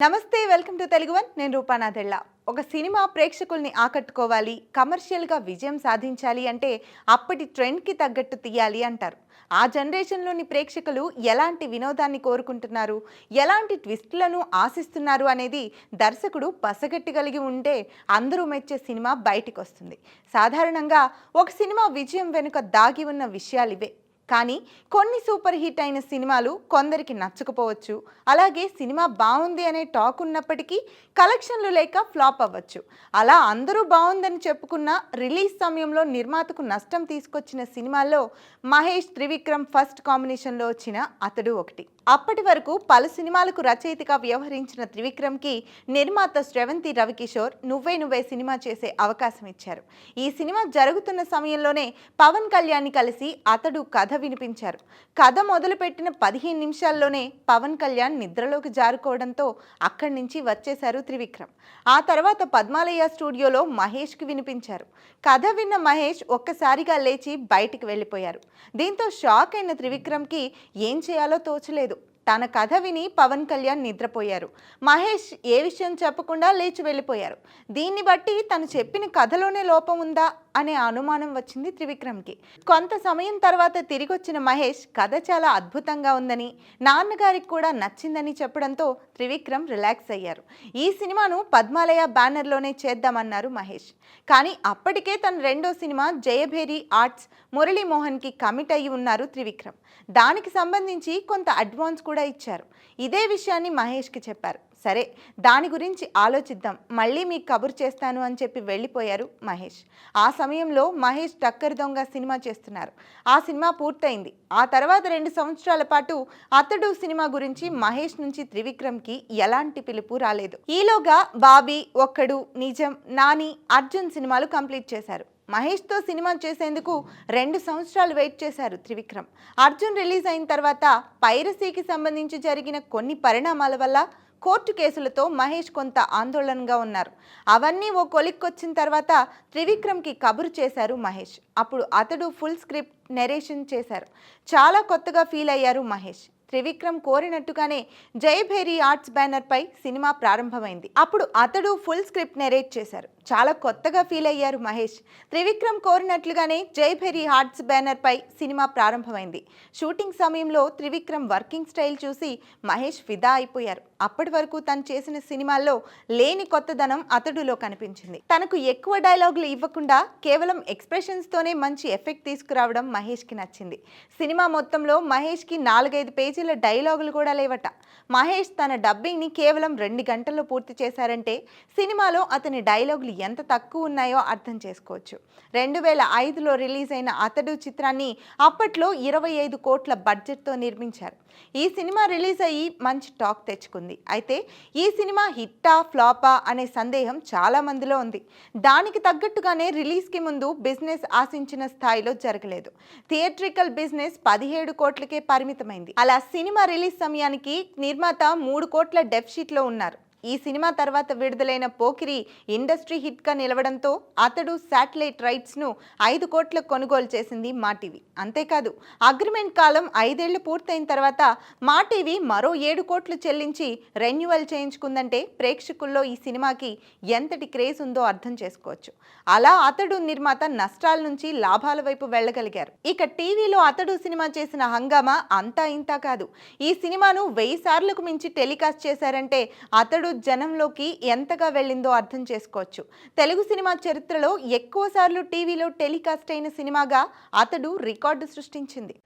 నమస్తే welcome to Telugu one. నేను రూపానాథెళ్ళ ఒక సినిమా ప్రేక్షకుల్ని ఆకట్టుకోవాలి కమర్షియల్గా విజయం సాధించాలి అంటే అప్పటి ట్రెండ్కి తగ్గట్టు తీయాలి అంటారు. ఆ జనరేషన్లోని ప్రేక్షకులు ఎలాంటి వినోదాన్ని కోరుకుంటున్నారు ఎలాంటి ట్విస్ట్లను ఆశిస్తున్నారు అనేది దర్శకుడు పసగట్టి ఉంటే అందరూ మెచ్చే సినిమా బయటికి వస్తుంది సాధారణంగా ఒక సినిమా విజయం వెనుక దాగి ఉన్న విషయాలు ఇవే. కానీ కొన్ని సూపర్ హిట్ అయిన సినిమాలు కొందరికి నచ్చకపోవచ్చు. అలాగే సినిమా బాగుంది అనే టాక్ ఉన్నప్పటికీ కలెక్షన్లు లేక ఫ్లాప్ అవ్వచ్చు. అలా అందరూ బాగుందని చెప్పుకున్న రిలీజ్ సమయంలో నిర్మాతకు నష్టం తీసుకొచ్చిన సినిమాల్లో మహేష్ త్రివిక్రమ్ ఫస్ట్ కాంబినేషన్లో వచ్చిన అతడు ఒకటి. అప్పటి వరకు పలు సినిమాలకు రచయితగా వ్యవహరించిన త్రివిక్రమ్కి నిర్మాత శ్రవంతి రవికిషోర్ నువ్వే నువ్వే సినిమా చేసే అవకాశం ఇచ్చారు. ఈ సినిమా జరుగుతున్న సమయంలోనే పవన్ కళ్యాణ్ని కలిసి అతడు కథ వినిపించారు. కథ మొదలుపెట్టిన పదిహేను నిమిషాల్లోనే పవన్ కళ్యాణ్ నిద్రలోకి జారుకోవడంతో అక్కడి నుంచి వచ్చేశారు త్రివిక్రమ్. ఆ తర్వాత పద్మాలయ స్టూడియోలో మహేష్కి వినిపించారు. కథ విన్న మహేష్ ఒక్కసారిగా లేచి బయటికి వెళ్ళిపోయారు. దీంతో షాక్ అయిన త్రివిక్రమ్కి ఏం చేయాలో తోచలేదు. తన కథ విని పవన్ కళ్యాణ్ నిద్రపోయారు. మహేష్ ఏ విషయం చెప్పకుండా లేచి వెళ్ళిపోయారు. దీన్ని బట్టి తను చెప్పిన కథలోనే లోపం ఉందా అనే అనుమానం వచ్చింది త్రివిక్రమ్కి. కొంత సమయం తర్వాత తిరిగి వచ్చిన మహేష్ కథ చాలా అద్భుతంగా ఉందని నాన్నగారికి కూడా నచ్చిందని చెప్పడంతో త్రివిక్రమ్ రిలాక్స్ అయ్యారు. ఈ సినిమాను పద్మాలయ బ్యానర్లోనే చేద్దామన్నారు మహేష్. కానీ అప్పటికే తన రెండో సినిమా జయభేరి ఆర్ట్స్ మురళీమోహన్కి కమిట్ అయ్యి ఉన్నారు త్రివిక్రమ్. దానికి సంబంధించి కొంత అడ్వాన్స్ కూడా ఇచ్చారు. ఇదే విషయాన్ని మహేష్కి చెప్పారు. సరే దాని గురించి ఆలోచిద్దాం. మళ్ళీ మీకు కబురు చేస్తాను అని చెప్పి వెళ్ళిపోయారు మహేష్. ఆ సమయంలో మహేష్ టక్కర్ దొంగ సినిమా చేస్తున్నారు. ఆ సినిమా పూర్తయింది. ఆ తర్వాత రెండు సంవత్సరాల పాటు అతడు సినిమా గురించి మహేష్ నుంచి త్రివిక్రమ్కి ఎలాంటి పిలుపు రాలేదు. ఈలోగా బాబీ ఒక్కడు నిజం నాని అర్జున్ సినిమాలు కంప్లీట్ చేశారు. మహేష్తో సినిమా చేసేందుకు రెండు సంవత్సరాలు వెయిట్ చేశారు త్రివిక్రమ్. అర్జున్ రిలీజ్ అయిన తర్వాత పైరసీకి సంబంధించి జరిగిన కొన్ని పరిణామాల వల్ల కోర్టు కేసులతో మహేష్ కొంత ఆందోళనగా ఉన్నారు. అవన్నీ ఓ కొలిక్కొచ్చిన తర్వాత త్రివిక్రమ్కి కబురు చేశారు మహేష్. అప్పుడు అతడు ఫుల్ స్క్రిప్ట్ నెరేషన్ చేశారు. చాలా కొత్తగా ఫీల్ అయ్యారు మహేష్. త్రివిక్రమ్ కోరినట్టుగానే జయభేరి ఆర్ట్స్ బ్యానర్ పై సినిమా ప్రారంభమైంది. అప్పుడు అతడు ఫుల్ స్క్రిప్ట్ నెరేట్ చేశారు. చాలా కొత్తగా ఫీల్ అయ్యారు మహేష్. త్రివిక్రమ్ కోరినట్లుగానే జయభేరి ఆర్ట్స్ బ్యానర్ పై సినిమా ప్రారంభమైంది. షూటింగ్ సమయంలో త్రివిక్రమ్ వర్కింగ్ స్టైల్ చూసి మహేష్ ఫిదా అయిపోయారు. అప్పటి వరకు తను చేసిన సినిమాల్లో లేని కొత్తదనం అతడులో కనిపించింది. తనకు ఎక్కువ డైలాగులు ఇవ్వకుండా కేవలం ఎక్స్ప్రెషన్స్ తోనే మంచి ఎఫెక్ట్ తీసుకురావడం మహేష్కి నచ్చింది. సినిమా మొత్తంలో మహేష్కి నాలుగైదు పేజీ పేజీల డైలాగులు కూడా లేవట. మహేష్ తన డబ్బింగ్ని కేవలం రెండు గంటల్లో పూర్తి చేశారంటే సినిమాలో అతని డైలాగులు ఎంత తక్కువ ఉన్నాయో అర్థం చేసుకోవచ్చు. రెండు వేల ఐదులో రిలీజ్ అయిన అతడు చిత్రాన్ని అప్పట్లో ఇరవై ఐదు కోట్ల బడ్జెట్తో నిర్మించారు. ఈ సినిమా రిలీజ్ అయ్యి మంచి టాక్ తెచ్చుకుంది. అయితే ఈ సినిమా హిట్టా ఫ్లాపా అనే సందేహం చాలా మందిలో ఉంది. దానికి తగ్గట్టుగానే రిలీజ్కి ముందు బిజినెస్ ఆశించిన స్థాయిలో జరగలేదు. థియేట్రికల్ బిజినెస్ పదిహేడు కోట్లకే పరిమితమైంది. అలా సినిమా రిలీజ్ సమయానికి నిర్మాత మూడు కోట్ల డెఫిషిట్లో ఉన్నారు. ఈ సినిమా తర్వాత విడుదలైన పోకిరి ఇండస్ట్రీ హిట్గా నిలవడంతో అతడు శాటిలైట్ రైట్స్ను ఐదు కోట్ల కొనుగోలు చేసింది మా టీవీ. అంతేకాదు అగ్రిమెంట్ కాలం ఐదేళ్ళు పూర్తయిన తర్వాత మా టీవీ మరో ఏడు కోట్లు చెల్లించి రెన్యువల్ చేయించుకుందంటే ప్రేక్షకుల్లో ఈ సినిమాకి ఎంతటి క్రేజ్ ఉందో అర్థం చేసుకోవచ్చు. అలా అతడు నిర్మాత నష్టాల నుంచి లాభాల వైపు వెళ్ళగలిగారు. ఇక టీవీలో అతడు సినిమా చేసిన హంగామా అంతా ఇంతా కాదు. ఈ సినిమాను వెయ్యి సార్లకు మించి టెలికాస్ట్ చేశారంటే అతడు జనంలోకి ఎంతగా వెళ్ళిందో అర్థం చేసుకోవచ్చు. తెలుగు సినిమా చరిత్రలో ఎక్కువ సార్లు టీవీలో టెలికాస్ట్ అయిన సినిమాగా అతడు రికార్డు సృష్టించింది.